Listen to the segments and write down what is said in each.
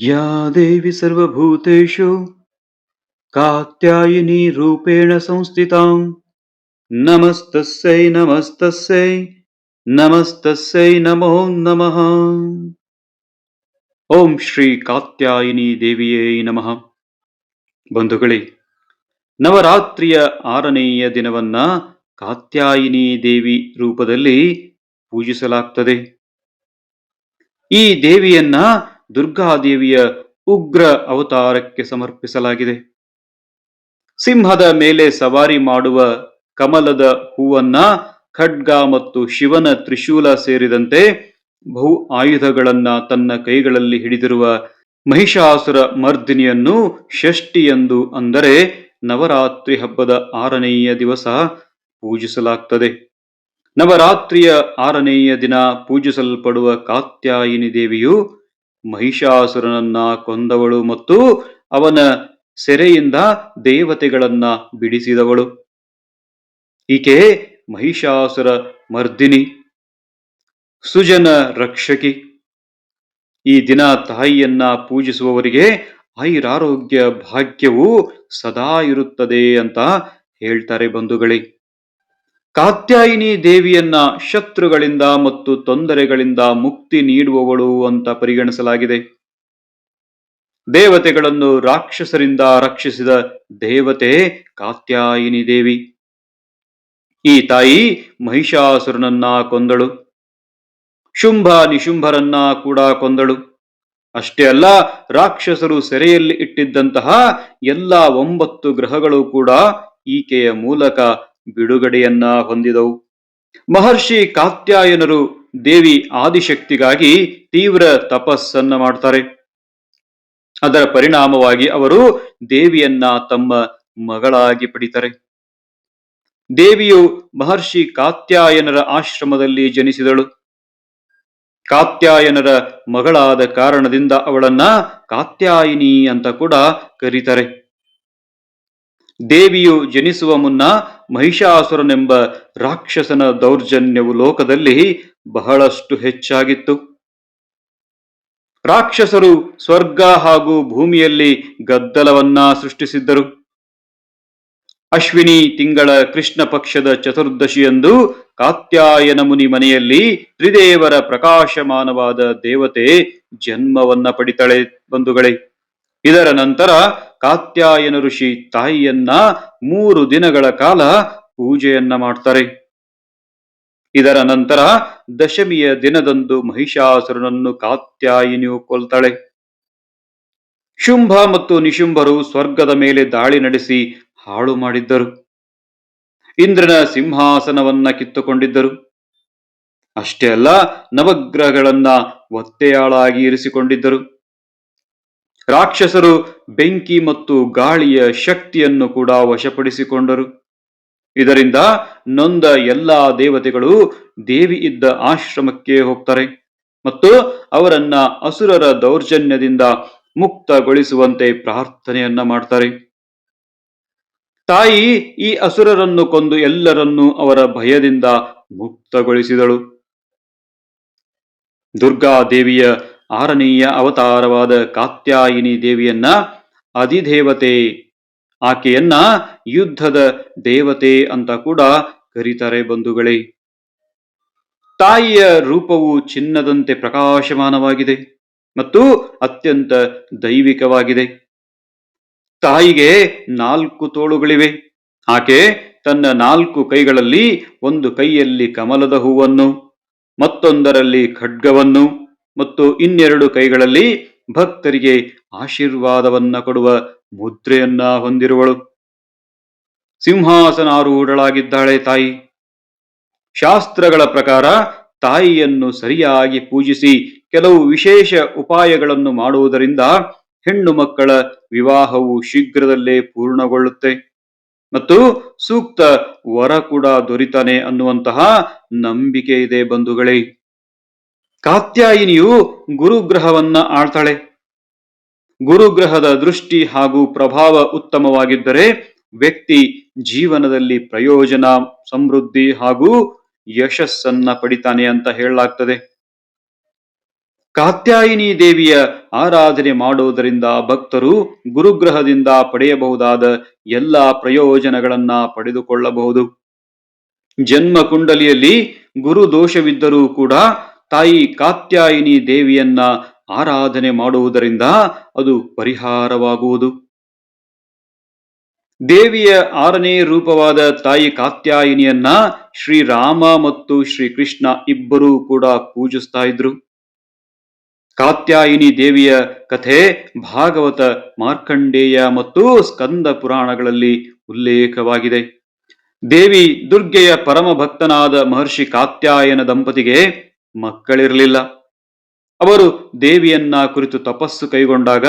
या देवी सर्वभूतेषु कात्यायिनी रूपेण संस्थितां नमस्तस्यै नमस्तस्यै ನಮಸ್ತಸ್ಸೈ ನಮೋ ನಮಃ ಓಂ ಶ್ರೀ ಕಾತ್ಯಾಯಿನಿ ದೇವಿಯೇ ನಮಃ ಬಂಧುಗಳೇ ನವರಾತ್ರಿಯ ಆರನೆಯ ದಿನವನ್ನ ಕಾತ್ಯಾಯಿನಿ ದೇವಿ ರೂಪದಲ್ಲಿ ಪೂಜಿಸಲಾಗ್ತದೆ ಈ ದೇವಿಯನ್ನ ದುರ್ಗಾದೇವಿಯ ಉಗ್ರ ಅವತಾರಕ್ಕೆ ಸಮರ್ಪಿಸಲಾಗಿದೆ. ಸಿಂಹದ ಮೇಲೆ ಸವಾರಿ ಮಾಡುವ ಕಮಲದ ಹೂವನ್ನ ಖಡ್ಗ ಮತ್ತು ಶಿವನ ತ್ರಿಶೂಲ ಸೇರಿದಂತೆ ಬಹು ಆಯುಧಗಳನ್ನ ತನ್ನ ಕೈಗಳಲ್ಲಿ ಹಿಡಿದಿರುವ ಮಹಿಷಾಸುರ ಮರ್ದಿನಿಯನ್ನು ಷಷ್ಠಿ ಎಂದು ಅಂದರೆ ನವರಾತ್ರಿ ಹಬ್ಬದ ಆರನೆಯ ದಿವಸ ಪೂಜಿಸಲಾಗ್ತದೆ. ನವರಾತ್ರಿಯ ಆರನೆಯ ದಿನ ಪೂಜಿಸಲ್ಪಡುವ ಕಾತ್ಯಾಯಿನಿ ದೇವಿಯು ಮಹಿಷಾಸುರನನ್ನ ಕೊಂದವಳು ಮತ್ತು ಅವನ ಸೆರೆಯಿಂದ ದೇವತೆಗಳನ್ನ ಬಿಡಿಸಿದವಳು. ಈಕೆ ಮಹಿಷಾಸುರ ಮರ್ದಿನಿ, ಸುಜನ ರಕ್ಷಕಿ. ಈ ದಿನ ತಾಯಿಯನ್ನ ಪೂಜಿಸುವವರಿಗೆ ಐರಾರೋಗ್ಯ ಭಾಗ್ಯವು ಸದಾ ಇರುತ್ತದೆ ಅಂತ ಹೇಳ್ತಾರೆ ಬಂಧುಗಳೇ. ಕಾತ್ಯಾಯಿನಿ ದೇವಿಯನ್ನ ಶತ್ರುಗಳಿಂದ ಮತ್ತು ತೊಂದರೆಗಳಿಂದ ಮುಕ್ತಿ ನೀಡುವವಳು ಅಂತ ಪರಿಗಣಿಸಲಾಗಿದೆ. ದೇವತೆಗಳನ್ನು ರಾಕ್ಷಸರಿಂದ ರಕ್ಷಿಸಿದ ದೇವತೆ ಕಾತ್ಯಾಯಿನಿ ದೇವಿ. ಈ ತಾಯಿ ಮಹಿಷಾಸುರನನ್ನ ಕೊಂದಳು. ಶುಂಭ ನಿಶುಂಭರನ್ನ ಕೂಡ ಕೊಂದಳು. ಅಷ್ಟೇ ಅಲ್ಲ, ರಾಕ್ಷಸರು ಸೆರೆಯಲ್ಲಿ ಇಟ್ಟಿದ್ದಂತಹ ಎಲ್ಲ ಒಂಬತ್ತು ಗ್ರಹಗಳು ಕೂಡ ಈಕೆಯ ಮೂಲಕ ಬಿಡುಗಡೆಯನ್ನ ಹೊಂದಿದವು. ಮಹರ್ಷಿ ಕಾತ್ಯಾಯನರು ದೇವಿ ಆದಿಶಕ್ತಿಗಾಗಿ ತೀವ್ರ ತಪಸ್ಸನ್ನ ಮಾಡ್ತಾರೆ. ಅದರ ಪರಿಣಾಮವಾಗಿ ಅವರು ದೇವಿಯನ್ನ ತಮ್ಮ ಮಗಳಾಗಿ ಪಡಿತಾರೆ. ದೇವಿಯು ಮಹರ್ಷಿ ಕಾತ್ಯಾಯನರ ಆಶ್ರಮದಲ್ಲಿ ಜನಿಸಿದಳು. ಕಾತ್ಯಾಯನರ ಮಗಳಾದ ಕಾರಣದಿಂದ ಅವಳನ್ನ ಕಾತ್ಯಾಯಿನಿ ಅಂತ ಕೂಡ ಕರೀತಾರೆ. ದೇವಿಯು ಜನಿಸುವ ಮುನ್ನ ಮಹಿಷಾಸುರನೆಂಬ ರಾಕ್ಷಸನ ದೌರ್ಜನ್ಯವು ಲೋಕದಲ್ಲಿ ಬಹಳಷ್ಟು ಹೆಚ್ಚಾಗಿತ್ತು. ರಾಕ್ಷಸರು ಸ್ವರ್ಗ ಹಾಗೂ ಭೂಮಿಯಲ್ಲಿ ಗದ್ದಲವನ್ನ ಸೃಷ್ಟಿಸಿದ್ದರು. ಅಶ್ವಿನಿ ತಿಂಗಳ ಕೃಷ್ಣ ಪಕ್ಷದ ಚತುರ್ದಶಿಯಂದು ಕಾತ್ಯಾಯನ ಮುನಿ ಮನೆಯಲ್ಲಿ ತ್ರಿದೇವರ ಪ್ರಕಾಶಮಾನವಾದ ದೇವತೆ ಜನ್ಮವನ್ನ ಪಡಿತಳೆ ಬಂಧುಗಳೇ. ಇದರ ನಂತರ ಕಾತ್ಯಾಯನ ಋಷಿ ತಾಯಿಯನ್ನ ಮೂರು ದಿನಗಳ ಕಾಲ ಪೂಜೆಯನ್ನ ಮಾಡ್ತಾರೆ. ಇದರ ನಂತರ ದಶಮಿಯ ದಿನದಂದು ಮಹಿಷಾಸುರನನ್ನು ಕಾತ್ಯಾಯಿನಿಯು ಕೊಲ್ತಾಳೆ. ಶುಂಭ ಮತ್ತು ನಿಶುಂಭರು ಸ್ವರ್ಗದ ಮೇಲೆ ದಾಳಿ ನಡೆಸಿ ಹಾಳು ಮಾಡಿದ್ದರು. ಇಂದ್ರನ ಸಿಂಹಾಸನವನ್ನ ಕಿತ್ತುಕೊಂಡಿದ್ದರು. ಅಷ್ಟೇ ಅಲ್ಲ, ನವಗ್ರಹಗಳನ್ನ ಒತ್ತೆಯಾಳಾಗಿ ಇರಿಸಿಕೊಂಡಿದ್ದರು. ರಾಕ್ಷಸರು ಬೆಂಕಿ ಮತ್ತು ಗಾಳಿಯ ಶಕ್ತಿಯನ್ನು ಕೂಡ ವಶಪಡಿಸಿಕೊಂಡರು. ಇದರಿಂದ ನೊಂದ ಎಲ್ಲಾ ದೇವತೆಗಳು ದೇವಿ ಇದ್ದ ಆಶ್ರಮಕ್ಕೆ ಹೋಗ್ತಾರೆ ಮತ್ತು ಅವರನ್ನ ಅಸುರರ ದೌರ್ಜನ್ಯದಿಂದ ಮುಕ್ತಗೊಳಿಸುವಂತೆ ಪ್ರಾರ್ಥನೆಯನ್ನ ಮಾಡ್ತಾರೆ. ತಾಯಿ ಈ ಅಸುರರನ್ನು ಕೊಂದು ಎಲ್ಲರನ್ನೂ ಅವರ ಭಯದಿಂದ ಮುಕ್ತಗೊಳಿಸಿದಳು. ದುರ್ಗಾ ದೇವಿಯ ಆರನೆಯ ಅವತಾರವಾದ ಕಾತ್ಯಾಯಿನಿ ದೇವಿಯನ್ನ ಅಧಿದೇವತೆ, ಆಕೆಯನ್ನ ಯುದ್ಧದ ದೇವತೆ ಅಂತ ಕೂಡ ಕರೀತಾರೆ ಬಂಧುಗಳೇ. ತಾಯಿಯ ರೂಪವು ಚಿನ್ನದಂತೆ ಪ್ರಕಾಶಮಾನವಾಗಿದೆ ಮತ್ತು ಅತ್ಯಂತ ದೈವಿಕವಾಗಿದೆ. ತಾಯಿಗೆ ನಾಲ್ಕು ತೋಳುಗಳಿವೆ. ಆಕೆ ತನ್ನ ನಾಲ್ಕು ಕೈಗಳಲ್ಲಿ ಒಂದು ಕೈಯಲ್ಲಿ ಕಮಲದ ಹೂವನ್ನು, ಮತ್ತೊಂದರಲ್ಲಿ ಖಡ್ಗವನ್ನು ಮತ್ತು ಇನ್ನೆರಡು ಕೈಗಳಲ್ಲಿ ಭಕ್ತರಿಗೆ ಆಶೀರ್ವಾದವನ್ನ ಕೊಡುವ ಮುದ್ರೆಯನ್ನ ಹೊಂದಿರುವಳು. ಸಿಂಹಾಸನಾರೂಢಳಾಗಿದ್ದಾಳೆ ತಾಯಿ. ಶಾಸ್ತ್ರಗಳ ಪ್ರಕಾರ ತಾಯಿಯನ್ನು ಸರಿಯಾಗಿ ಪೂಜಿಸಿ ಕೆಲವು ವಿಶೇಷ ಉಪಾಯಗಳನ್ನು ಮಾಡುವುದರಿಂದ ಹೆಣ್ಣು ಮಕ್ಕಳ ವಿವಾಹವು ಶೀಘ್ರದಲ್ಲೇ ಪೂರ್ಣಗೊಳ್ಳುತ್ತೆ. ಮತ್ತು ಸೂಕ್ತ ವರ ಕೂಡ ದೊರಿತಾನೆ ಅನ್ನುವಂತಹ ನಂಬಿಕೆ ಇದೆ ಬಂಧುಗಳೇ. ಕಾತ್ಯಾಯಿನಿಯು ಗುರುಗ್ರಹವನ್ನ ಆಳ್ತಾಳೆ. ಗುರುಗ್ರಹದ ದೃಷ್ಟಿ ಹಾಗೂ ಪ್ರಭಾವ ಉತ್ತಮವಾಗಿದ್ದರೆ ವ್ಯಕ್ತಿ ಜೀವನದಲ್ಲಿ ಪ್ರಯೋಜನ, ಸಮೃದ್ಧಿ ಹಾಗೂ ಯಶಸ್ಸನ್ನ ಪಡಿತಾನೆ ಅಂತ ಹೇಳಲಾಗ್ತದೆ. ಕಾತ್ಯಾಯಿನಿ ದೇವಿಯ ಆರಾಧನೆ ಮಾಡುವುದರಿಂದ ಭಕ್ತರು ಗುರುಗ್ರಹದಿಂದ ಪಡೆಯಬಹುದಾದ ಎಲ್ಲ ಪ್ರಯೋಜನಗಳನ್ನ ಪಡೆದುಕೊಳ್ಳಬಹುದು. ಜನ್ಮ ಕುಂಡಲಿಯಲ್ಲಿ ಗುರು ದೋಷವಿದ್ದರೂ ಕೂಡ ತಾಯಿ ಕಾತ್ಯಾಯಿನಿ ದೇವಿಯನ್ನ ಆರಾಧನೆ ಮಾಡುವುದರಿಂದ ಅದು ಪರಿಹಾರವಾಗುವುದು. ದೇವಿಯ ಆರನೇ ರೂಪವಾದ ತಾಯಿ ಕಾತ್ಯಾಯಿನಿಯನ್ನ ಶ್ರೀರಾಮ ಮತ್ತು ಶ್ರೀಕೃಷ್ಣ ಇಬ್ಬರೂ ಕೂಡ ಪೂಜಿಸ್ತಾ ಇದ್ರು. ಕಾತ್ಯಾಯಿನಿ ದೇವಿಯ ಕಥೆ ಭಾಗವತ, ಮಾರ್ಕಂಡೇಯ ಮತ್ತು ಸ್ಕಂದ ಪುರಾಣಗಳಲ್ಲಿ ಉಲ್ಲೇಖವಾಗಿದೆ. ದೇವಿ ದುರ್ಗೆಯ ಪರಮ ಭಕ್ತನಾದ ಮಹರ್ಷಿ ಕಾತ್ಯಾಯನ ದಂಪತಿಗೆ ಮಕ್ಕಳಿರಲಿಲ್ಲ. ಅವರು ದೇವಿಯನ್ನ ಕುರಿತು ತಪಸ್ಸು ಕೈಗೊಂಡಾಗ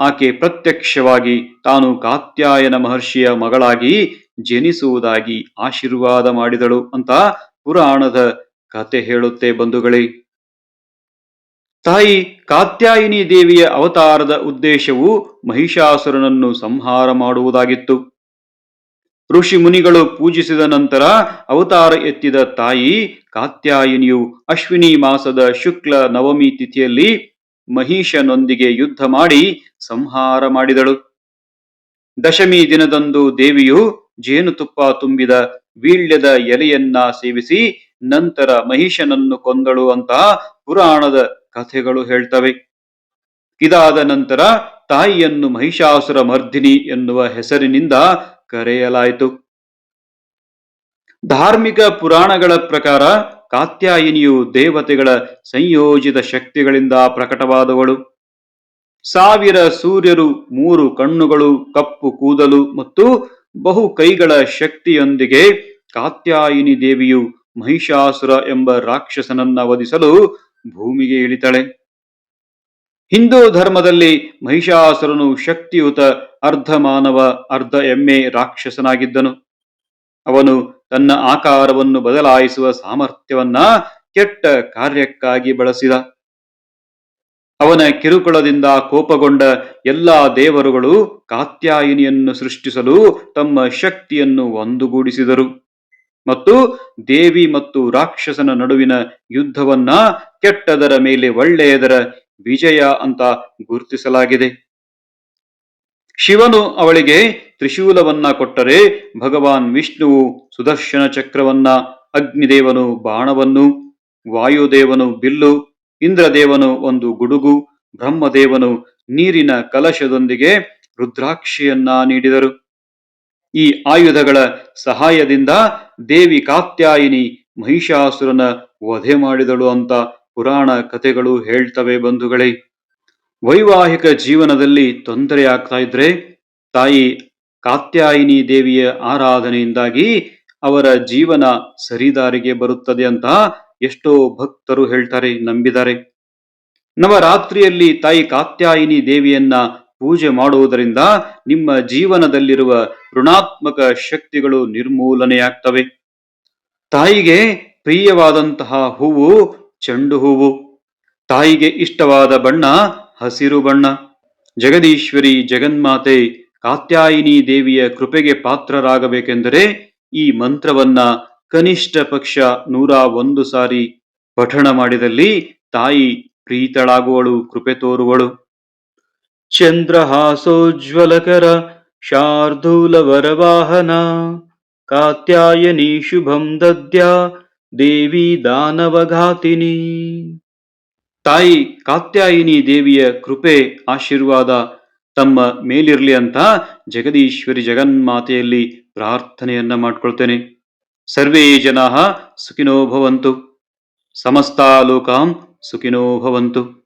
ಆಕೆ ಪ್ರತ್ಯಕ್ಷವಾಗಿ ತಾನು ಕಾತ್ಯಾಯನ ಮಹರ್ಷಿಯ ಮಗಳಾಗಿ ಜನಿಸುವುದಾಗಿ ಆಶೀರ್ವಾದ ಮಾಡಿದಳು ಅಂತ ಪುರಾಣದ ಕತೆ ಹೇಳುತ್ತೆ ಬಂಧುಗಳೇ. ತಾಯಿ ಕಾತ್ಯಾಯಿನಿ ದೇವಿಯ ಅವತಾರದ ಉದ್ದೇಶವು ಮಹಿಷಾಸುರನನ್ನು ಸಂಹಾರ ಮಾಡುವುದಾಗಿತ್ತು. ಋಷಿ ಮುನಿಗಳು ಪೂಜಿಸಿದ ನಂತರ ಅವತಾರ ಎತ್ತಿದ ತಾಯಿ ಕಾತ್ಯಾಯಿನಿಯು ಅಶ್ವಿನಿ ಮಾಸದ ಶುಕ್ಲ ನವಮಿ ತಿಥಿಯಲ್ಲಿ ಮಹಿಷನೊಂದಿಗೆ ಯುದ್ಧ ಮಾಡಿ ಸಂಹಾರ ಮಾಡಿದಳು. ದಶಮಿ ದಿನದಂದು ದೇವಿಯು ಜೇನುತುಪ್ಪ ತುಂಬಿದ ವೀಳ್ಯದ ಎಲೆಯನ್ನ ಸೇವಿಸಿ ನಂತರ ಮಹಿಷನನ್ನು ಕೊಂದಳು ಅಂತ ಪುರಾಣದ ಕಥೆಗಳು ಹೇಳ್ತವೆ. ಇದಾದ ನಂತರ ತಾಯಿಯನ್ನು ಮಹಿಷಾಸುರ ಮರ್ದಿನಿ ಎನ್ನುವ ಹೆಸರಿನಿಂದ ಕರೆಯಲಾಯಿತು. ಧಾರ್ಮಿಕ ಪುರಾಣಗಳ ಪ್ರಕಾರ ಕಾತ್ಯಾಯಿನಿಯು ದೇವತೆಗಳ ಸಂಯೋಜಿತ ಶಕ್ತಿಗಳಿಂದ ಪ್ರಕಟವಾದವಳು. ಸಾವಿರ ಸೂರ್ಯರು, ಮೂರು ಕಣ್ಣುಗಳು, ಕಪ್ಪು ಕೂದಲು ಮತ್ತು ಬಹು ಕೈಗಳ ಶಕ್ತಿಯೊಂದಿಗೆ ಕಾತ್ಯಾಯಿನಿ ದೇವಿಯು ಮಹಿಷಾಸುರ ಎಂಬ ರಾಕ್ಷಸನನ್ನ ವಧಿಸಲು ಭೂಮಿಗೆ ಇಳಿತಾಳೆ. ಹಿಂದೂ ಧರ್ಮದಲ್ಲಿ ಮಹಿಷಾಸುರನು ಶಕ್ತಿಯುತ ಅರ್ಧ ಮಾನವ ಅರ್ಧ ಎಮ್ಮೆ ರಾಕ್ಷಸನಾಗಿದ್ದನು. ಅವನು ತನ್ನ ಆಕಾರವನ್ನು ಬದಲಾಯಿಸುವ ಸಾಮರ್ಥ್ಯವನ್ನ ಕೆಟ್ಟ ಕಾರ್ಯಕ್ಕಾಗಿ ಬಳಸಿದ. ಅವನ ಕಿರುಕುಳದಿಂದ ಕೋಪಗೊಂಡ ಎಲ್ಲಾ ದೇವರುಗಳು ಕಾತ್ಯಾಯಿನಿಯನ್ನು ಸೃಷ್ಟಿಸಲು ತಮ್ಮ ಶಕ್ತಿಯನ್ನು ಒಂದುಗೂಡಿಸಿದರು. ಮತ್ತು ದೇವಿ ಮತ್ತು ರಾಕ್ಷಸನ ನಡುವಿನ ಯುದ್ಧವನ್ನ ಕೆಟ್ಟದರ ಮೇಲೆ ಒಳ್ಳೆಯದರ ವಿಜಯ ಅಂತ ಗುರುತಿಸಲಾಗಿದೆ. ಶಿವನು ಅವಳಿಗೆ ತ್ರಿಶೂಲವನ್ನ ಕೊಟ್ಟರೆ ಭಗವಾನ್ ವಿಷ್ಣುವು ಸುದರ್ಶನ ಚಕ್ರವನ್ನ, ಅಗ್ನಿದೇವನು ಬಾಣವನ್ನು, ವಾಯುದೇವನು ಬಿಲ್ಲು, ಇಂದ್ರದೇವನು ಒಂದು ಗುಡುಗು, ಬ್ರಹ್ಮದೇವನು ನೀರಿನ ಕಲಶದೊಂದಿಗೆ ರುದ್ರಾಕ್ಷಿಯನ್ನ ನೀಡಿದರು. ಈ ಆಯುಧಗಳ ಸಹಾಯದಿಂದ ದೇವಿ ಕಾತ್ಯಾಯಿನಿ ಮಹಿಷಾಸುರನ ವಧೆ ಮಾಡಿದಳು ಅಂತ ಪುರಾಣ ಕಥೆಗಳು ಹೇಳ್ತವೆ ಬಂಧುಗಳೇ. ವೈವಾಹಿಕ ಜೀವನದಲ್ಲಿ ತೊಂದರೆ ಆಗ್ತಾ ಇದ್ರೆ ತಾಯಿ ಕಾತ್ಯಾಯಿನಿ ದೇವಿಯ ಆರಾಧನೆಯಿಂದಾಗಿ ಅವರ ಜೀವನ ಸರಿದಾರಿಗೆ ಬರುತ್ತದೆ ಅಂತ ಎಷ್ಟೋ ಭಕ್ತರು ಹೇಳ್ತಾರೆ, ನಂಬಿದ್ದಾರೆ. ನವರಾತ್ರಿಯಲ್ಲಿ ತಾಯಿ ಕಾತ್ಯಾಯಿನಿ ದೇವಿಯನ್ನ ಪೂಜೆ ಮಾಡುವುದರಿಂದ ನಿಮ್ಮ ಜೀವನದಲ್ಲಿರುವ ಋಣಾತ್ಮಕ ಶಕ್ತಿಗಳು ನಿರ್ಮೂಲನೆಯಾಗ್ತವೆ. ತಾಯಿಗೆ ಪ್ರಿಯವಾದಂತಹ ಹೂವು ಚೆಂಡು ಹೂವು. ತಾಯಿಗೆ ಇಷ್ಟವಾದ ಬಣ್ಣ ಹಸಿರು ಬಣ್ಣ. ಜಗದೀಶ್ವರಿ ಜಗನ್ಮಾತೆ ಕಾತ್ಯಾಯಿನಿ ದೇವಿಯ ಕೃಪೆಗೆ ಪಾತ್ರರಾಗಬೇಕೆಂದರೆ ಈ ಮಂತ್ರವನ್ನ ಕನಿಷ್ಠ ಪಕ್ಷ ನೂರ ಒಂದು ಸಾರಿ ಪಠಣ ಮಾಡಿದಲ್ಲಿ ತಾಯಿ ಪ್ರೀತಳಾಗುವಳು, ಕೃಪೆ ತೋರುವಳು. ಚಂದ್ರಹಾಸೋಜ್ವಲಕರ ಶಾರ್ದೂಲ ವರವಾಹನ ಕಾತ್ಯಾಯನಿ ಶುಭಂ ದದ್ಯಾ ದೇವಿ ದಾನವಘಾತಿನಿ. ತಾಯಿ ಕಾತ್ಯಾಯಿನಿ ದೇವಿಯ ಕೃಪೆ ಆಶೀರ್ವಾದ ತಮ್ಮ ಮೇಲಿರಲಿ ಅಂತ ಜಗದೀಶ್ವರಿ ಜಗನ್ಮಾತೆಯಲ್ಲಿ ಪ್ರಾರ್ಥನೆಯನ್ನ ಮಾಡ್ಕೊಳ್ತೇನೆ. ಸರ್ವೇ ಜನಾ ಸುಖಿನೋ ಭವಂತು. ಸಮಸ್ತ ಲೋಕಾಂ ಸುಖಿನೋ ಭವಂತು.